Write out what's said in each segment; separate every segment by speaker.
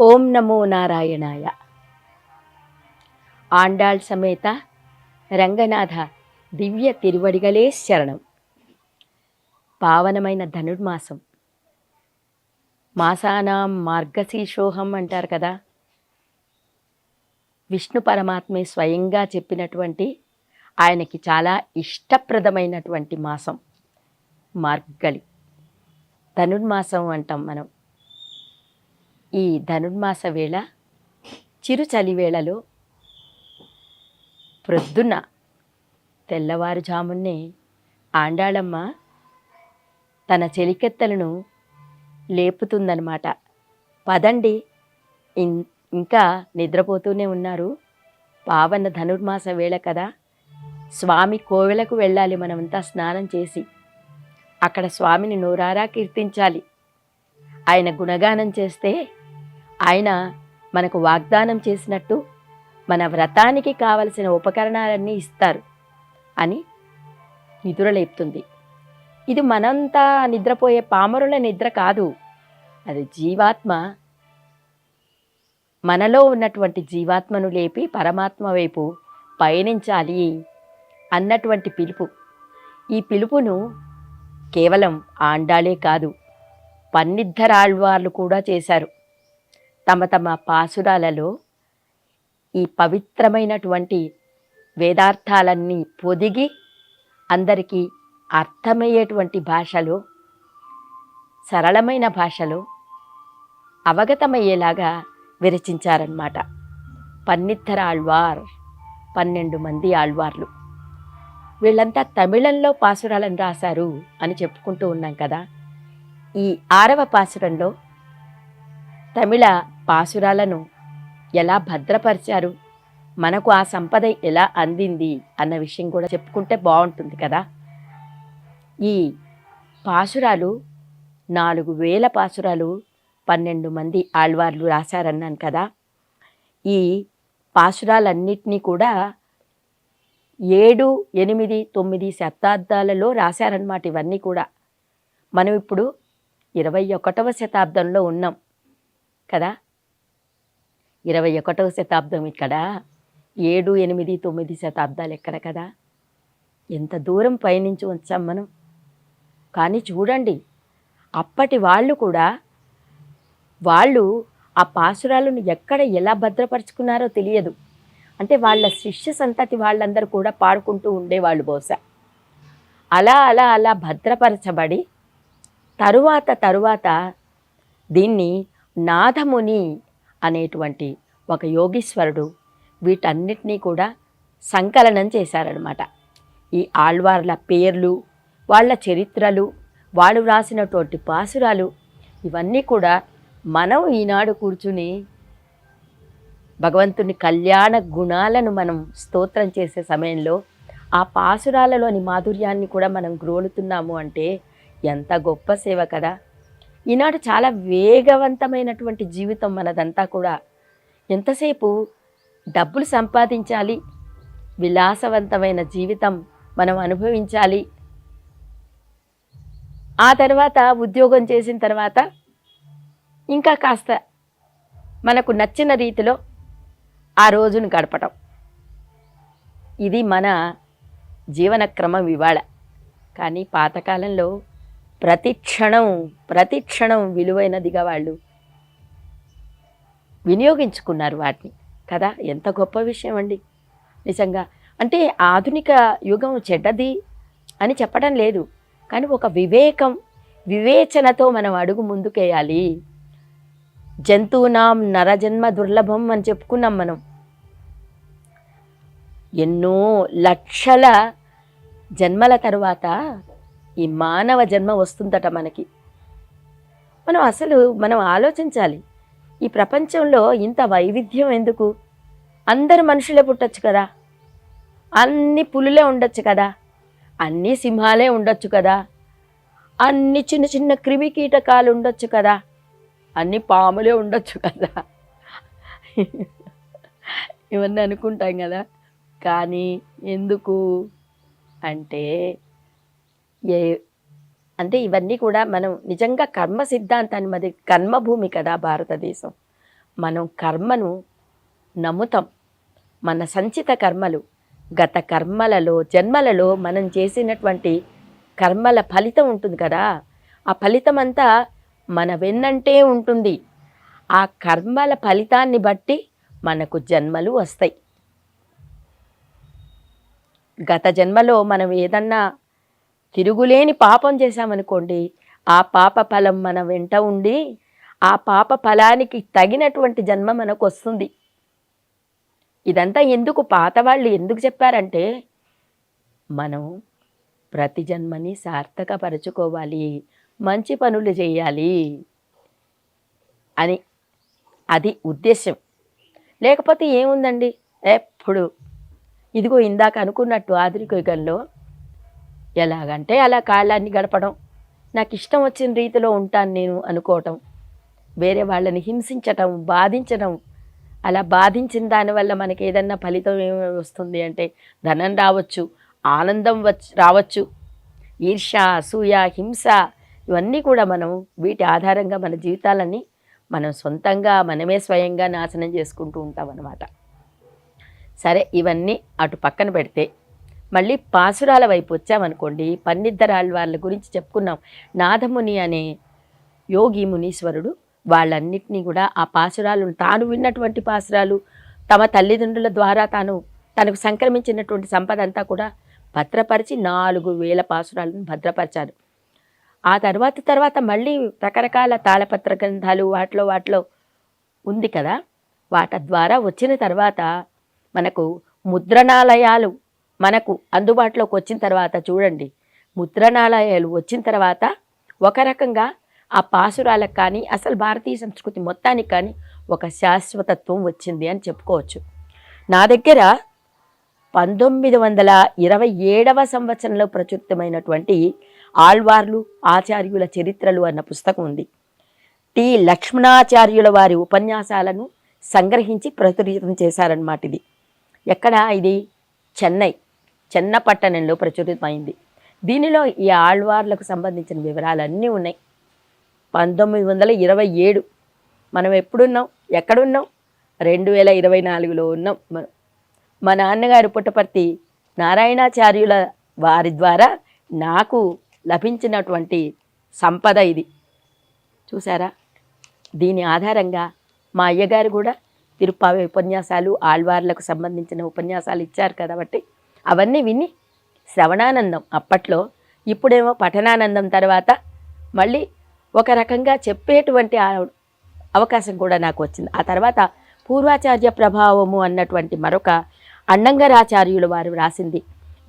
Speaker 1: ఓం నమో నారాయణాయ. ఆండాళ్ సమేత రంగనాథ దివ్య తిరువడిగలే శరణం. పావనమైన ధనుర్మాసం. మాసానాం మార్గశీర్షోహం అంటారు కదా. విష్ణు పరమాత్మే స్వయంగా చెప్పినటువంటి ఆయనకి చాలా ఇష్టప్రదమైనటువంటి మాసం మార్గలి ధనుర్మాసం అంటాం మనం. ఈ ధనుర్మాస వేళ చిరు చలివేళలో ప్రొద్దున తెల్లవారుజామున్నే ఆండాళమ్మ తన చెలికెత్తలను లేపుతుందనమాట పదండి ఇం- ఇంకా నిద్రపోతూనే ఉన్నారు. పావన ధనుర్మాస వేళ కదా. స్వామి కోవెలకు వెళ్ళాలి మనమంతా స్నానం చేసి. అక్కడ స్వామిని నోరారా కీర్తించాలి. ఆయన గుణగానం చేస్తే ఆయన మనకు వాగ్దానం చేసినట్టు మన వ్రతానికి కావలసిన ఉపకరణాలన్నీ ఇస్తారు అని నిద్రలేపుతుంది ఇది మనంతా నిద్రపోయే పామరుల నిద్ర కాదు. అది జీవాత్మ మనలో ఉన్నటువంటి జీవాత్మను లేపి పరమాత్మ వైపు పయనించాలి అన్నటువంటి పిలుపు. ఈ పిలుపును కేవలం ఆండాలే కాదు పన్నిద్దరాళ్వార్లు కూడా చేశారు. తమ తమ పాసురాలలో ఈ పవిత్రమైనటువంటి వేదార్థాలన్నీ పొదిగి అందరికీ అర్థమయ్యేటువంటి భాషలో సరళమైన భాషలో అవగతమయ్యేలాగా విరచించారన్నమాట. పన్నిద్దర ఆళ్వార్ పన్నెండు మంది ఆళ్వార్లు. వీళ్ళంతా తమిళంలో పాసురాలను రాశారు అని చెప్పుకుంటూ ఉన్నాం కదా. ఈ ఆరవ పాసురంలో తమిళ పాసురాలను ఎలా భద్రపరిచారు? మనకు ఆ సంపద ఎలా అందింది? అన్న విషయం కూడా చెప్పుకుంటే బాగుంటుంది కదా? ఈ పాసురాలు నాలుగు వేల పాసురాలు పన్నెండు మంది ఆళ్వార్లు రాశారన్నాను కదా? ఈ పాసురాలన్నిటినీ కూడా ఏడు ఎనిమిది తొమ్మిది శతాబ్దాలలో రాశారన్నమాట ఇవన్నీ కూడా. మనం ఇప్పుడు ఇరవై ఒకటవ శతాబ్దంలో ఉన్నాం కదా? ఇరవై ఒకటవ శతాబ్దం ఇక్కడ? ఏడు ఎనిమిది తొమ్మిది శతాబ్దాలు ఎక్కడ కదా? ఎంత దూరం పయనించి వచ్చాం మనం. కానీ చూడండి అప్పటి వాళ్ళు కూడా వాళ్ళు ఆ పాసురాలను ఎక్కడ ఎలా భద్రపరుచుకున్నారో తెలియదు. అంటే వాళ్ళ శిష్య సంతతి వాళ్ళందరూ కూడా పాడుకుంటూ ఉండేవాళ్ళు బహుశా. అలా అలా అలా భద్రపరచబడి తరువాత తరువాత దీన్ని నాథముని అనేటువంటి ఒక యోగీశ్వరుడు వీటన్నిటినీ కూడా సంకలనం చేశారనమాట ఈ ఆళ్వార్ల పేర్లు వాళ్ళ చరిత్రలు వాళ్ళు వ్రాసినటువంటి పాసురాలు ఇవన్నీ కూడా మనం ఈనాడు కూర్చుని భగవంతుని కళ్యాణ గుణాలను మనం స్తోత్రం చేసే సమయంలో ఆ పాసురాలలోని మాధుర్యాన్ని కూడా మనం గ్రోలుతున్నాము అంటే ఎంత గొప్ప సేవ కదా. ఈనాడు చాలా వేగవంతమైనటువంటి జీవితం మనదంతా కూడా. ఎంతసేపు డబ్బులు సంపాదించాలి విలాసవంతమైన జీవితం మనం అనుభవించాలి. ఆ తర్వాత ఉద్యోగం చేసిన తర్వాత ఇంకా కాస్త మనకు నచ్చిన రీతిలో ఆ రోజును గడపటం. ఇది మన జీవన క్రమం ఇవాళ. కానీ పాతకాలంలో ప్రతి క్షణం ప్రతి క్షణం విలువైనదిగా వాళ్ళు వినియోగించుకున్నారు వాటిని. కదా? ఎంత గొప్ప విషయం అండి. నిజంగా. అంటే ఆధునిక యుగం చెడ్డది అని చెప్పడం లేదు. కానీ ఒక వివేకం వివేచనతో మనం అడుగు ముందుకేయాలి. జంతువునాం నరజన్మ దుర్లభం అని చెప్పుకున్నాం మనం. ఎన్నో లక్షల జన్మల తరువాత ఈ మానవ జన్మ వస్తుందట మనకి. మనం అసలు మనం ఆలోచించాలి ఈ ప్రపంచంలో ఇంత వైవిధ్యం ఎందుకు? అందరు మనుషులే పుట్టచ్చు కదా. అన్ని పులులే ఉండొచ్చు కదా. అన్ని సింహాలే ఉండొచ్చు కదా. అన్ని చిన్న చిన్న క్రిమి కీటకాలు ఉండొచ్చు కదా. అన్ని పాములే ఉండొచ్చు కదా. ఇవన్నీ అనుకుంటాం కదా. కానీ ఎందుకు? అంటే ఏ అంటే ఇవన్నీ కూడా మనం నిజంగా కర్మ సిద్ధాంతాన్ని మరి కర్మభూమి కదా భారతదేశం. మనం కర్మను నమ్ముతాం. మన సంచిత కర్మలు గత కర్మలలో జన్మలలో మనం చేసినటువంటి కర్మల ఫలితం ఉంటుంది కదా. ఆ ఫలితం అంతా మన వెన్నంటే ఉంటుంది. ఆ కర్మల ఫలితాన్ని బట్టి మనకు జన్మలు వస్తాయి. గత జన్మలో మనం ఏదన్నా తిరుగులేని పాపం చేశామనుకోండి ఆ పాప ఫలం మన వెంట ఉండి ఆ పాప ఫలానికి తగినటువంటి జన్మ మనకు వస్తుంది ఇదంతా ఎందుకు పాత వాళ్ళు ఎందుకు చెప్పారంటే మనం ప్రతి జన్మని సార్థకపరచుకోవాలి మంచి పనులు చేయాలి అని అది ఉద్దేశం లేకపోతే ఏముందండి? ఎప్పుడు ఇదిగో ఇందాక అనుకున్నట్టు ఆధునిక యుగంలో ఎలాగంటే అలా కాలాన్ని గడపడం. నాకు ఇష్టం వచ్చిన రీతిలో ఉంటాను నేను అనుకోవటం. వేరే వాళ్ళని హింసించటం బాధించడం అలా బాధించిన దానివల్ల మనకి ఏదన్నా ఫలితం ఏమి వస్తుంది అంటే ధనం రావచ్చు ఆనందం వచ్చి రావచ్చు. ఈర్ష అసూయ హింస ఇవన్నీ కూడా మనం వీటి ఆధారంగా మన జీవితాలని మనం సొంతంగా మనమే స్వయంగా నాశనం చేసుకుంటూ ఉంటాం అన్నమాట సరే ఇవన్నీ అటు పక్కన పెడితే మళ్ళీ పాసురాల వైపు వచ్చామనుకోండి పన్నిద్దరాళ్ళ వాళ్ళ గురించి చెప్పుకున్నాం. నాదముని అనే యోగి మునీశ్వరుడు వాళ్ళన్నిటినీ కూడా ఆ పాసురాలు తాను విన్నటువంటి పాసురాలు తమ తల్లిదండ్రుల ద్వారా తాను తనకు సంక్రమించినటువంటి సంపద అంతా కూడా భద్రపరిచి నాలుగు వేల పాసురాలను భద్రపరిచారు. ఆ తర్వాత తర్వాత మళ్ళీ రకరకాల తాళపత్ర గ్రంథాలు వాటిలో వాటిలో ఉంది కదా. వాటి ద్వారా వచ్చిన తర్వాత మనకు ముద్రణాలయాలు మనకు అందుబాటులోకి వచ్చిన తర్వాత చూడండి. ముద్రణాలయాలు వచ్చిన తర్వాత ఒక రకంగా ఆ పాసురాలకు కానీ అసలు భారతీయ సంస్కృతి మొత్తానికి కానీ ఒక శాశ్వతత్వం వచ్చింది అని చెప్పుకోవచ్చు. నా దగ్గర పంతొమ్మిది వందల ఇరవై ఏడవ సంవత్సరంలో ప్రచురితమైనటువంటి ఆళ్వార్లు ఆచార్యుల చరిత్రలు అన్న పుస్తకం ఉంది. టి. లక్ష్మణాచార్యుల వారి ఉపన్యాసాలను సంగ్రహించి ప్రచురితం చేశారన్నమాట ఇది. ఎక్కడ ఇది? చెన్నై. చెన్నపట్టణంలో ప్రచురితమైంది. దీనిలో ఈ ఆళ్వార్లకు సంబంధించిన వివరాలన్నీ ఉన్నాయి. పంతొమ్మిది వందల ఇరవై ఏడు మనం ఎప్పుడున్నాం? ఎక్కడున్నాం? రెండు వేల ఇరవై నాలుగులో ఉన్నాం. మనం మా నాన్నగారు పుట్టపర్తి నారాయణాచార్యుల వారి ద్వారా నాకు లభించినటువంటి సంపద ఇది. చూసారా దీని ఆధారంగా మా అయ్యగారు కూడా తిరుప్పావి ఉపన్యాసాలు ఆళ్వార్లకు సంబంధించిన ఉపన్యాసాలు ఇచ్చారు కాబట్టి అవన్నీ విని శ్రవణానందం. అప్పట్లో ఇప్పుడేమో పఠనానందం తర్వాత మళ్ళీ ఒక రకంగా చెప్పేటువంటి అవకాశం కూడా నాకు వచ్చింది. ఆ తర్వాత పూర్వాచార్య ప్రభావము అన్నటువంటి మరొక అన్నంగరాచార్యులు వారు రాసింది.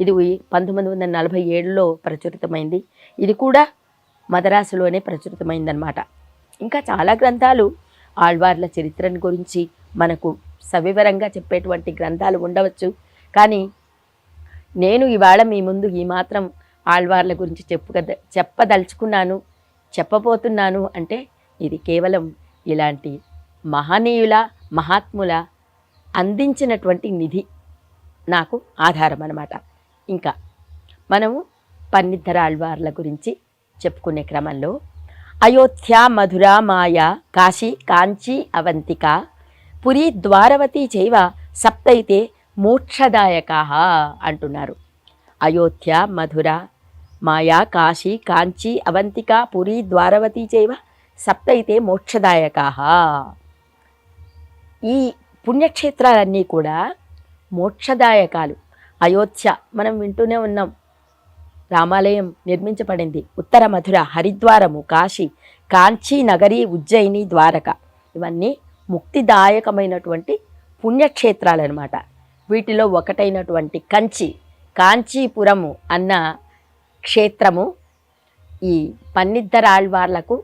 Speaker 1: ఇది పంతొమ్మిది వందల నలభై ఏడులో ప్రచురితమైంది. ఇది కూడా మదరాసులోనే ప్రచురితమైందనమాట ఇంకా చాలా గ్రంథాలు ఆళ్వార్ల చరిత్రను గురించి మనకు సవివరంగా చెప్పేటువంటి గ్రంథాలు ఉండవచ్చు. కానీ నేను ఇవాళ మీ ముందు ఈ మాత్రం ఆళ్వార్ల గురించి చెప్పుకద చెప్పదలుచుకున్నాను చెప్పబోతున్నాను అంటే ఇది కేవలం ఇలాంటి మహనీయుల మహాత్ముల అందించినటువంటి నిధి నాకు ఆధారం అన్నమాట ఇంకా మనము పన్నిద్దర ఆళ్వార్ల గురించి చెప్పుకునే క్రమంలో అయోధ్య మధుర మాయ కాశీ కాంచీ అవంతిక పురి ద్వారవతి చైవ సప్తైతే మోక్షదాయక అంటున్నారు. అయోధ్య మధుర మాయా కాశీ కాంచీ అవంతిక పురి ద్వారవతి చేవ సప్తైతే మోక్షదాయక ఈ పుణ్యక్షేత్రాలన్నీ కూడా మోక్షదాయకాలు. అయోధ్య మనం వింటూనే ఉన్నాం. రామాలయం నిర్మించబడింది. ఉత్తర మధుర హరిద్వారము కాశీ కాంచీ నగరి ఉజ్జయిని ద్వారక. ఇవన్నీ ముక్తిదాయకమైనటువంటి పుణ్యక్షేత్రాలన్నమాట. వీటిలో ఒకటైనటువంటి కంచి కాంచీపురము అన్న క్షేత్రము ఈ పన్నిద్దరాళ్వార్లకు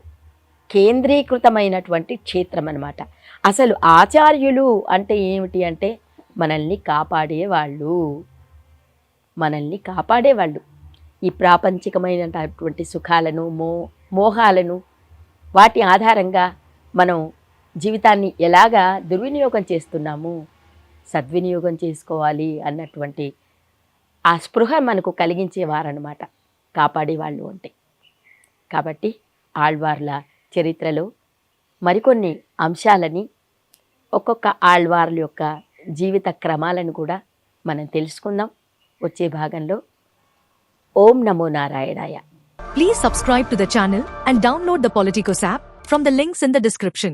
Speaker 1: కేంద్రీకృతమైనటువంటి క్షేత్రం అనమాట అసలు ఆచార్యులు అంటే ఏమిటి అంటే మనల్ని కాపాడేవాళ్ళు. మనల్ని కాపాడేవాళ్ళు. ఈ ప్రాపంచికమైనటువంటి సుఖాలను మో మోహాలను వాటి ఆధారంగా మనం జీవితాన్ని ఎలాగా దుర్వినియోగం చేస్తున్నాము? సద్వినియోగం చేసుకోవాలి అన్నటువంటి ఆ స్పృహ మనకు కలిగించేవారనమాట కాపాడేవాళ్ళు అంటే. కాబట్టి ఆళ్వార్ల చరిత్రలో మరికొన్ని అంశాలని ఒక్కొక్క ఆళ్వార్ల యొక్క జీవిత క్రమాలను కూడా మనం తెలుసుకుందాం. వచ్చే భాగంలో ఓం నమో నారాయణాయ.
Speaker 2: Please subscribe to the channel and download the Politicos app from the links in the description